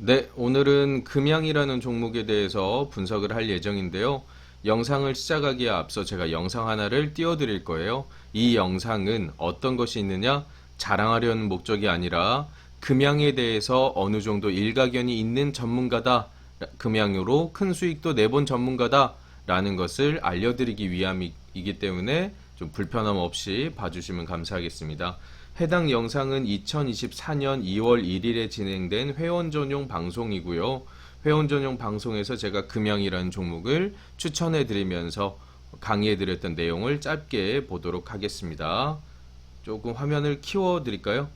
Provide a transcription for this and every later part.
네, 오늘은 금양이라는 종목에 대해서 분석을 할 예정인데요. 영상을 시작하기에 앞서 제가 영상 하나를 띄워드릴 거예요. 이 영상은 어떤 것이 있느냐? 자랑하려는 목적이 아니라 금양에 대해서 어느 정도 일가견이 있는 전문가다. 금양으로 큰 수익도 내본 전문가다. 라는 것을 알려드리기 위함이기 때문에 좀 불편함 없이 봐주시면 감사하겠습니다. 해당 영상은 2024년 2월 1일에 진행된 회원 전용 방송이고요. 회원 전용 방송에서 제가 금양이라는 종목을 추천해 드리면서 강의해 드렸던 내용을 짧게 보도록 하겠습니다. 조금 화면을 키워 드릴까요?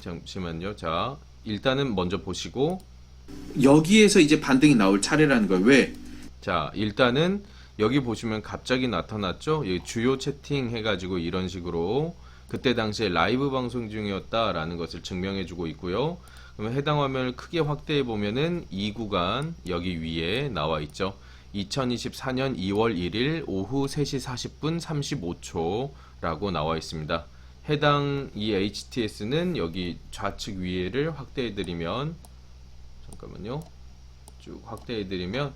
잠시만요. 자, 일단은 먼저 보시고 여기에서 이제 반등이 나올 차례라는 거예요. 왜? 자, 일단은 여기 보시면 갑자기 나타났죠? 여기 주요 채팅 해가지고 이런 식으로 그때 당시에 라이브 방송 중이었다라는 것을 증명해 주고 있고요. 그러면 해당 화면을 크게 확대해 보면은 이 구간 여기 위에 나와 있죠. 2024년 2월 1일 오후 3시 40분 35초라고 나와 있습니다. 해당 이 HTS는 여기 좌측 위에를 확대해 드리면 잠깐만요. 쭉 확대해 드리면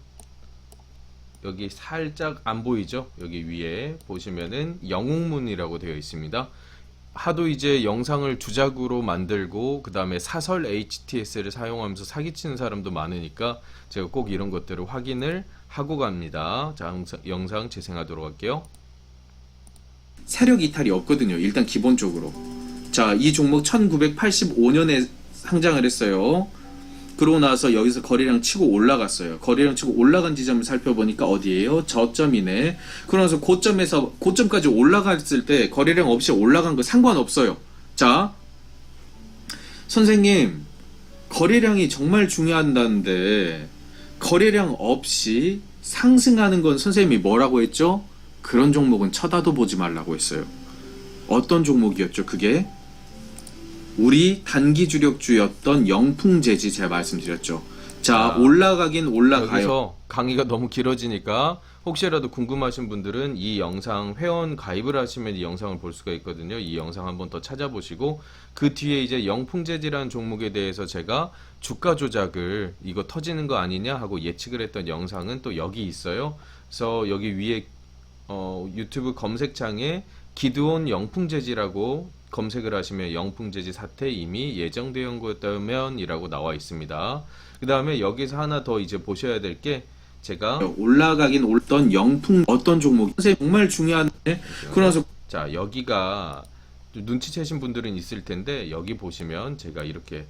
여기 살짝 안 보이죠? 여기 위에 보시면은 영웅문이라고 되어 있습니다. 하도 이제 영상을 주작으로 만들고 그 다음에 사설 HTS를 사용하면서 사기치는 사람도 많으니까 제가 꼭 이런 것들을 확인을 하고 갑니다. 자, 영상- 재생하도록 할게요. 세력 이탈이 없거든요. 일단 기본적으로. 자, 이 종목 1985년에 상장을 했어요. 그러고 나서 여기서 거래량 치고 올라갔어요. 거래량 치고 올라간 지점을 살펴보니까 어디예요? 저점이네. 그러면서 고점에서 고점까지 올라갔을 때 거래량 없이 올라간 거 상관없어요. 자, 선생님, 거래량이 정말 중요한다는데 거래량 없이 상승하는 건 선생님이 뭐라고 했죠? 그런 종목은 쳐다도 보지 말라고 했어요. 어떤 종목이었죠? 그게 우리 단기 주력주였던 영풍재지 제가 말씀드렸죠. 자 아, 올라가긴 올라가요. 여기서 강의가 너무 길어지니까 혹시라도 궁금하신 분들은 이 영상 회원 가입을 하시면 이 영상을 볼 수가 있거든요. 이 영상 한번 더 찾아보시고 그 뒤에 이제 영풍재지라는 종목에 대해서 제가 주가 조작을 이거 터지는 거 아니냐 하고 예측을 했던 영상은 또 여기 있어요. 그래서 여기 위에 어, 유튜브 검색창에 기드온 영풍재지라고 검색을 하시면 영풍재지 사태 이미 예정되어 거였다면이라고 나와 있습니다. 그 다음에 여기서 하나 더 이제 보셔야 될 게 제가 올라가긴 올던 영풍 어떤 종목 선생님 정말 중요한데 그러면서 자 여기가 좀 눈치채신 분들은 있을 텐데 여기 보시면 제가 이렇게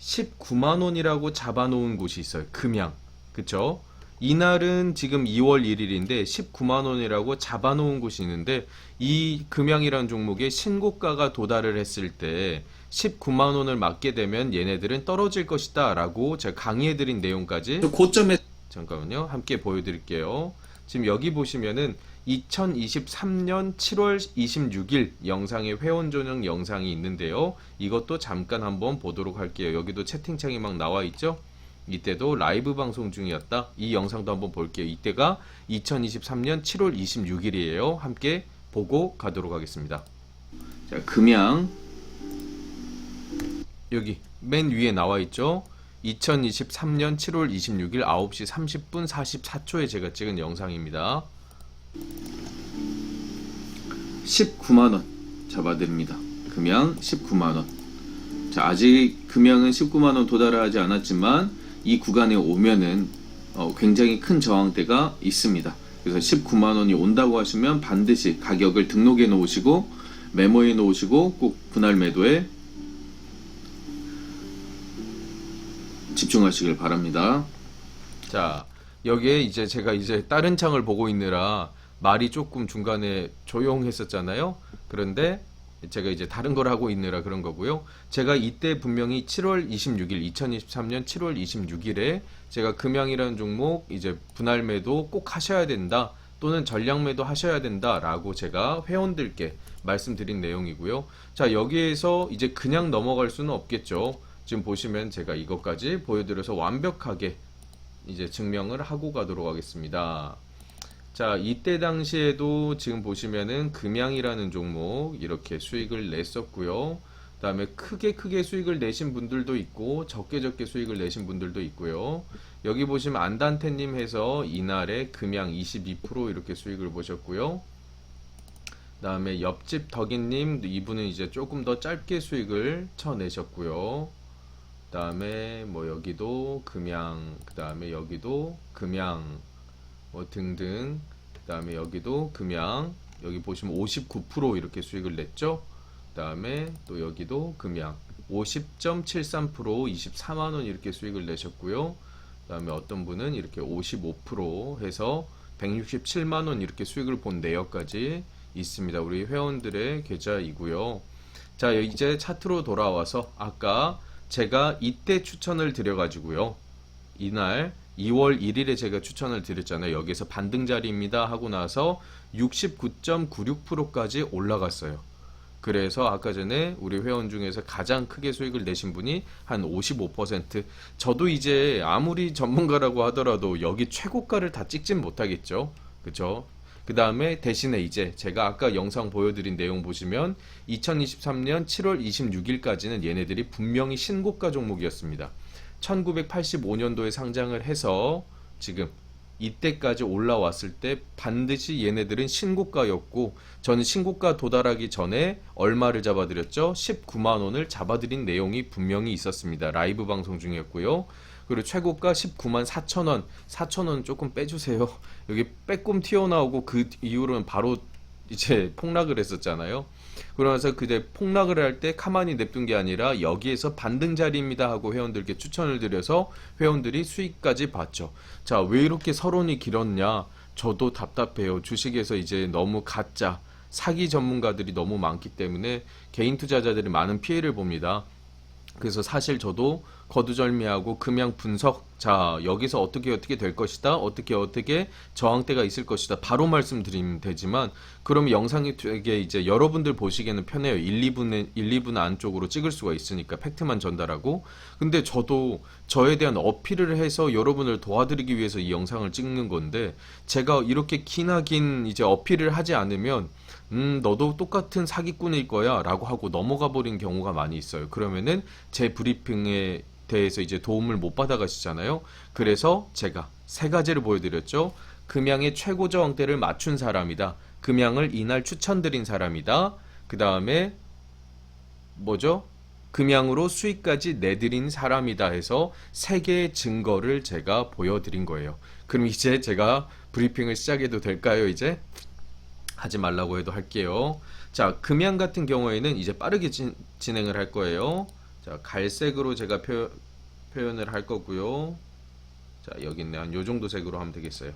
19만 원이라고 잡아놓은 곳이 있어요. 금양 그쵸? 이날은 지금 2월 1일인데 19만 원이라고 잡아놓은 곳이 있는데 이 금양이라는 종목에 신고가가 도달을 했을 때 19만 원을 맞게 되면 얘네들은 떨어질 것이다라고 제가 강의해드린 내용까지 고점에 잠깐만요. 함께 보여드릴게요. 지금 여기 보시면은 2023년 7월 26일 영상의 회원 전용 영상이 있는데요. 이것도 잠깐 한번 보도록 할게요. 여기도 채팅창이 막 나와 있죠? 이때도 라이브 방송 중이었다. 이 영상도 한번 볼게요. 이때가 2023년 7월 26일이에요. 함께 보고 가도록 하겠습니다. 자, 금양 여기 맨 위에 나와 있죠. 2023년 7월 26일 9시 30분 44초에 제가 찍은 영상입니다. 19만 원 잡아드립니다. 금양 19만 원. 자, 아직 금양은 19만 원 도달하지 않았지만 이 구간에 오면은 어, 굉장히 큰 저항대가 있습니다. 그래서 19만 원이 온다고 하시면 반드시 가격을 등록해 놓으시고 메모해 놓으시고 꼭 분할 매도에 집중하시길 바랍니다. 자, 여기에 이제 제가 이제 다른 창을 보고 있느라 말이 조금 중간에 조용했었잖아요. 그런데 제가 이제 다른 걸 하고 있느라 그런 거고요. 제가 이때 분명히 7월 26일, 2023년 7월 26일에 제가 금양이라는 종목 이제 분할 매도 꼭 하셔야 된다. 또는 전량 매도 하셔야 된다라고 제가 회원들께 말씀드린 내용이고요. 자, 여기에서 이제 그냥 넘어갈 수는 없겠죠. 지금 보시면 제가 이것까지 보여드려서 완벽하게 이제 증명을 하고 가도록 하겠습니다. 자, 이때 당시에도 지금 보시면은 금양이라는 종목 이렇게 수익을 냈었고요. 그다음에 크게 크게 수익을 내신 분들도 있고 적게 적게 수익을 내신 분들도 있고요. 여기 보시면 안단테님 해서 이날에 금양 22% 이렇게 수익을 보셨고요. 그다음에 옆집 덕인님 이분은 이제 조금 더 짧게 수익을 쳐내셨고요. 그다음에 뭐 여기도 금양, 그다음에 여기도 금양, 뭐 등등. 그 다음에 여기도 금양, 여기 보시면 59% 이렇게 수익을 냈죠. 그 다음에 또 여기도 금양 50.73% 24만 원 이렇게 수익을 내셨고요. 그 다음에 어떤 분은 이렇게 55% 해서 167만 원 이렇게 수익을 본 내역까지 있습니다. 우리 회원들의 계좌이고요. 자, 이제 차트로 돌아와서 아까 제가 이때 추천을 드려 가지고요. 이날 2월 1일에 제가 추천을 드렸잖아요. 여기서 반등 자리입니다 하고 나서 69.96%까지 올라갔어요. 그래서 아까 전에 우리 회원 중에서 가장 크게 수익을 내신 분이 한 55%. 저도 이제 아무리 전문가라고 하더라도 여기 최고가를 다 찍진 못하겠죠. 그쵸? 그 다음에 대신에 이제 제가 아까 영상 보여드린 내용 보시면 2023년 7월 26일까지는 얘네들이 분명히 신고가 종목이었습니다. 1985년도에 상장을 해서 지금 이때까지 올라왔을 때 반드시 얘네들은 신고가였고 저는 신고가 도달하기 전에 얼마를 잡아드렸죠? 19만 원을 잡아드린 내용이 분명히 있었습니다. 라이브 방송 중이었고요. 그리고 최고가 19만 4천 원, 4천 원 조금 빼주세요. 여기 빼꼼 튀어나오고 그 이후로는 바로 이제 폭락을 했었잖아요. 그러면서 그때 폭락을 할 때 가만히 냅둔 게 아니라 여기에서 반등 자리입니다 하고 회원들께 추천을 드려서 회원들이 수익까지 봤죠. 자, 왜 이렇게 서론이 길었냐? 저도 답답해요. 주식에서 이제 너무 가짜, 사기 전문가들이 너무 많기 때문에 개인 투자자들이 많은 피해를 봅니다. 그래서 사실 저도 거두절미하고 금양 분석. 자 여기서 어떻게 어떻게 될 것이다? 어떻게 어떻게 저항대가 있을 것이다? 바로 말씀드리면 되지만 그럼 영상이 되게 이제 여러분들 보시기에는 편해요. 1, 2분에 1, 2분 안쪽으로 찍을 수가 있으니까 팩트만 전달하고. 근데 저도 저에 대한 어필을 해서 여러분을 도와드리기 위해서 이 영상을 찍는 건데 제가 이렇게 기나긴 이제 어필을 하지 않으면 음, 너도 똑같은 사기꾼일 거야 라고 하고 넘어가 버린 경우가 많이 있어요. 그러면은 제 브리핑에 대해서 이제 도움을 못 받아 가시잖아요. 그래서 제가 세 가지를 보여드렸죠. 금양의 최고 저항대를 맞춘 사람이다. 금양을 이날 추천드린 사람이다. 그 다음에 뭐죠? 금양으로 수익까지 내드린 사람이다 해서 세 개의 증거를 제가 보여드린 거예요. 그럼 이제 제가 브리핑을 시작해도 될까요, 이제? 하지 말라고 해도 할게요. 자, 금양 같은 경우에는 이제 빠르게 진, 진행을 할 거예요. 자, 갈색으로 제가 표, 표현을 할 거고요. 자, 여기 있네. 한요 정도 색으로 하면 되겠어요.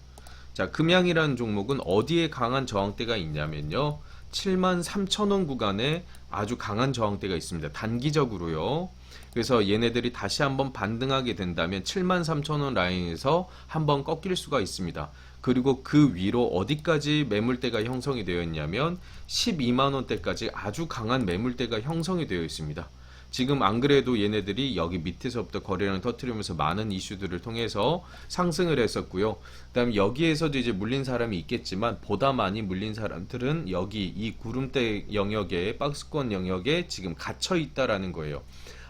자, 금양이라는 종목은 어디에 강한 저항대가 있냐면요. 7만 3천 원 구간에 아주 강한 저항대가 있습니다. 단기적으로요. 그래서 얘네들이 다시 한번 반등하게 된다면 7만 3천 원 라인에서 한번 꺾일 수가 있습니다. 그리고 그 위로 어디까지 매물대가 형성이 되어 있냐면 12만 원대까지 아주 강한 매물대가 형성이 되어 있습니다. 지금 안 그래도 얘네들이 여기 밑에서부터 거래량 터트리면서 많은 이슈들을 통해서 상승을 했었고요. 그다음 여기에서도 이제 물린 사람이 있겠지만 보다 많이 물린 사람들은 여기 이 구름대 영역에 박스권 영역에 지금 갇혀 있다라는 거예요.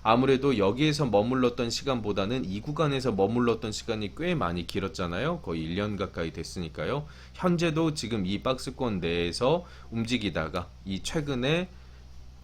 아무래도 여기에서 머물렀던 시간보다는 이 구간에서 머물렀던 시간이 꽤 많이 길었잖아요. 거의 1년 가까이 됐으니까요. 현재도 지금 이 박스권 내에서 움직이다가 이 최근에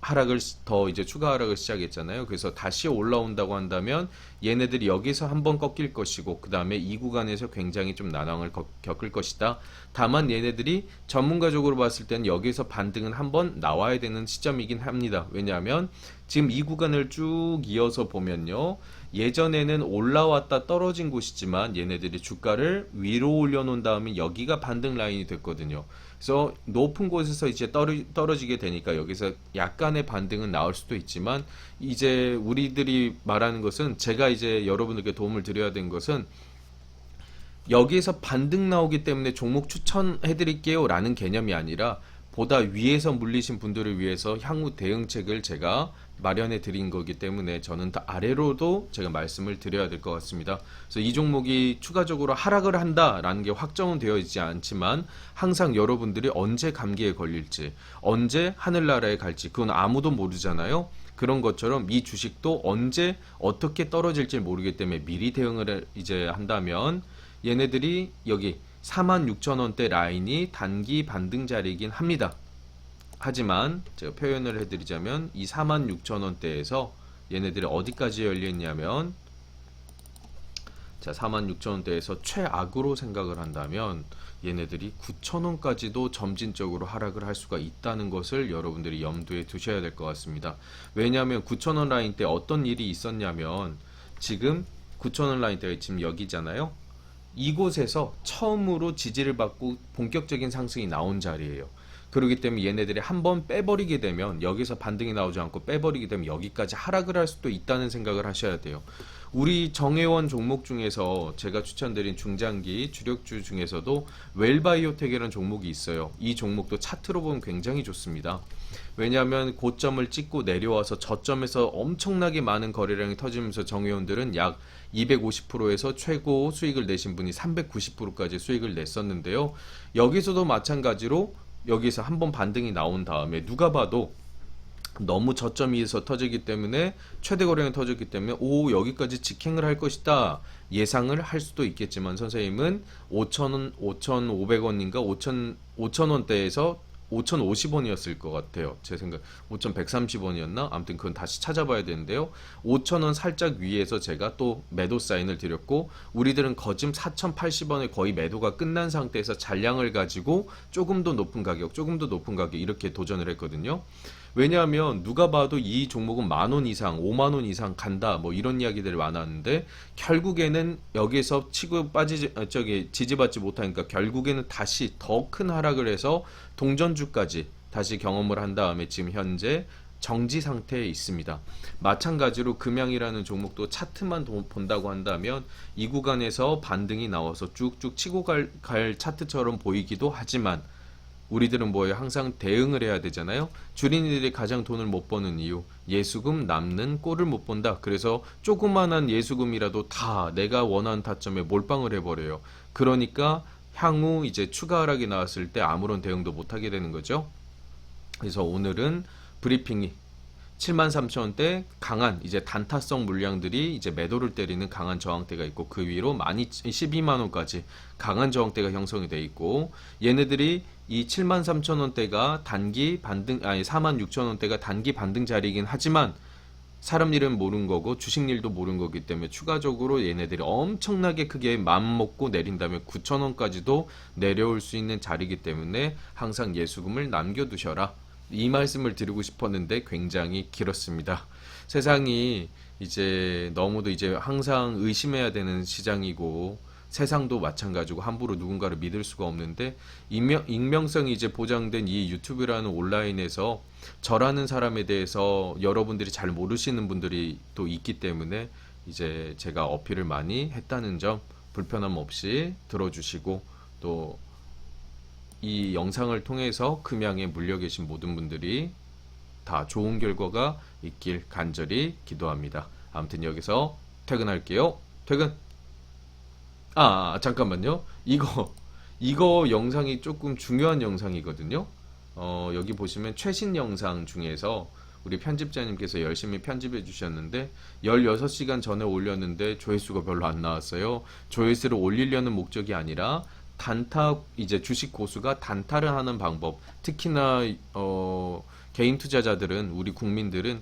하락을 시- 더 이제 추가 하락을 시작했잖아요. 그래서 다시 올라온다고 한다면 얘네들이 여기서 한번 꺾일 것이고 그 다음에 이 구간에서 굉장히 좀 난항을 거- 겪을 것이다. 다만 얘네들이 전문가적으로 봤을 때는 여기서 반등은 한번 나와야 되는 시점이긴 합니다. 왜냐하면 지금 이 구간을 쭉 이어서 보면요. 예전에는 올라왔다 떨어진 곳이지만 얘네들이 주가를 위로 올려놓은 다음에 여기가 반등 라인이 됐거든요. 그래서 높은 곳에서 이제 떨어, 떨어지게 되니까 여기서 약간의 반등은 나올 수도 있지만 이제 우리들이 말하는 것은 제가 이제 여러분들께 도움을 드려야 되는 것은 여기에서 반등 나오기 때문에 종목 추천해 드릴게요 라는 개념이 아니라 보다 위에서 물리신 분들을 위해서 향후 대응책을 제가 마련해 드린 거기 때문에 저는 더 아래로도 제가 말씀을 드려야 될 것 같습니다. 그래서 이 종목이 추가적으로 하락을 한다라는 게 확정은 되어 있지 않지만 항상 여러분들이 언제 감기에 걸릴지, 언제 하늘나라에 갈지 그건 아무도 모르잖아요. 그런 것처럼 이 주식도 언제 어떻게 떨어질지 모르기 때문에 미리 대응을 해- 이제 한다면 얘네들이 여기 46,000원대 라인이 단기 반등 자리이긴 합니다. 하지만 제가 표현을 해드리자면 이 46,000원대에서 얘네들이 어디까지 열렸냐면 자 46,000원대에서 최악으로 생각을 한다면 얘네들이 9,000원까지도 점진적으로 하락을 할 수가 있다는 것을 여러분들이 염두에 두셔야 될 것 같습니다. 왜냐하면 9,000원 라인 때 어떤 일이 있었냐면 지금 9,000원 라인 때가 지금 여기잖아요. 이곳에서 처음으로 지지를 받고 본격적인 상승이 나온 자리예요. 그렇기 때문에 얘네들이 한 번 빼버리게 되면 여기서 반등이 나오지 않고 빼버리게 되면 여기까지 하락을 할 수도 있다는 생각을 하셔야 돼요. 우리 정혜원 종목 중에서 제가 추천드린 중장기 주력주 중에서도 웰바이오텍이라는 종목이 있어요. 이 종목도 차트로 보면 굉장히 좋습니다. 왜냐하면 고점을 찍고 내려와서 저점에서 엄청나게 많은 거래량이 터지면서 정회원들은 약 250%에서 최고 수익을 내신 분이 390%까지 수익을 냈었는데요. 여기서도 마찬가지로 여기서 한 번 반등이 나온 다음에 누가 봐도 너무 저점 위에서 터지기 때문에 최대 거래량이 터졌기 때문에 오 여기까지 직행을 할 것이다. 예상을 할 수도 있겠지만 선생님은 5천원 5,500원인가? 5천 5천원대에서 5,050원이었을 것 같아요. 제 생각 5,130원이었나? 아무튼 그건 다시 찾아봐야 되는데요. 5,000원 살짝 위에서 제가 또 매도 사인을 드렸고 우리들은 거짐 4,080원에 거의 매도가 끝난 상태에서 잔량을 가지고 조금 더 높은 가격, 조금 더 높은 가격 이렇게 도전을 했거든요. 왜냐하면 누가 봐도 이 종목은 만 원 이상, 5만 원 이상 간다 뭐 이런 이야기들이 많았는데 결국에는 여기서 치고 빠지지 어, 저기 지지받지 못하니까 결국에는 다시 더 큰 하락을 해서 동전주까지 다시 경험을 한 다음에 지금 현재 정지 상태에 있습니다. 마찬가지로 금양이라는 종목도 차트만 도- 본다고 한다면 이 구간에서 반등이 나와서 쭉쭉 치고 갈, 갈 차트처럼 보이기도 하지만 우리들은 뭐예요? 항상 대응을 해야 되잖아요. 주린이들이 가장 돈을 못 버는 이유 예수금 남는 꼴을 못 본다. 그래서 조그만한 예수금이라도 다 내가 원하는 타점에 몰빵을 해버려요. 그러니까 향후 이제 추가 하락이 나왔을 때 아무런 대응도 못 하게 되는 거죠. 그래서 오늘은 브리핑이 73,000원대 강한 이제 단타성 물량들이 이제 매도를 때리는 강한 저항대가 있고 그 위로 12만 원까지 강한 저항대가 형성이 돼 있고 얘네들이 이 73,000원대가 단기 반등 아니 46,000원대가 단기 반등 자리이긴 하지만 사람 일은 모르는 거고 주식 일도 모르는 거기 때문에 추가적으로 얘네들이 엄청나게 크게 맘 먹고 내린다면 9,000원까지도 내려올 수 있는 자리이기 때문에 항상 예수금을 남겨두셔라. 이 말씀을 드리고 싶었는데 굉장히 길었습니다. 세상이 이제 너무도 이제 항상 의심해야 되는 시장이고 세상도 마찬가지고 함부로 누군가를 믿을 수가 없는데 익명, 익명성이 이제 보장된 이 유튜브라는 온라인에서 저라는 사람에 대해서 여러분들이 잘 모르시는 분들이 또 있기 때문에 이제 제가 어필을 많이 했다는 점 불편함 없이 들어주시고 또 이 영상을 통해서 금양에 물려 계신 모든 분들이 다 좋은 결과가 있길 간절히 기도합니다. 아무튼 여기서 퇴근할게요. 퇴근. 아, 잠깐만요. 이거 이거 영상이 조금 중요한 영상이거든요. 어, 여기 보시면 최신 영상 중에서 우리 편집자님께서 열심히 편집해 주셨는데 16시간 전에 올렸는데 조회수가 별로 안 나왔어요. 조회수를 올리려는 목적이 아니라 단타 이제 주식 고수가 단타를 하는 방법 특히나 어, 개인 투자자들은 우리 국민들은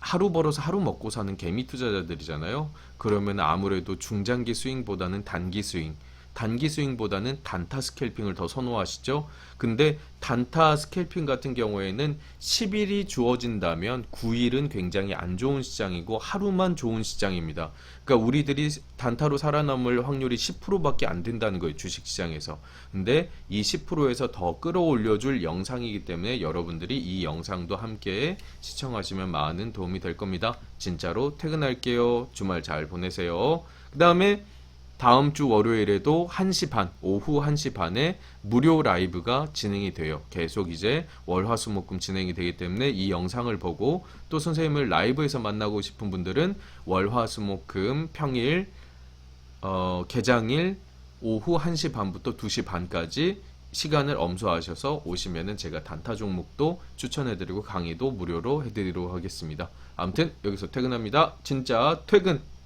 하루 벌어서 하루 먹고 사는 개미 투자자들이잖아요. 그러면 아무래도 중장기 스윙보다는 단기 스윙, 단기 스윙보다는 단타 스캘핑을 더 선호하시죠. 근데 단타 스캘핑 같은 경우에는 10일이 주어진다면 9일은 굉장히 안 좋은 시장이고 하루만 좋은 시장입니다. 그러니까 우리들이 단타로 살아남을 확률이 10%밖에 안 된다는 거예요. 주식 시장에서. 근데 이 10%에서 더 끌어올려 줄 영상이기 때문에 여러분들이 이 영상도 함께 시청하시면 많은 도움이 될 겁니다. 진짜로 퇴근할게요. 주말 잘 보내세요. 그다음에 다음 주 월요일에도 1시 반, 오후 1시 반에 무료 라이브가 진행이 돼요. 계속 이제 월화수목금 진행이 되기 때문에 이 영상을 보고 또 선생님을 라이브에서 만나고 싶은 분들은 월화수목금 평일 어, 개장일 오후 1시 반부터 2시 반까지 시간을 엄수하셔서 오시면은 제가 단타 종목도 추천해드리고 강의도 무료로 해드리도록 하겠습니다. 아무튼 여기서 퇴근합니다. 진짜 퇴근!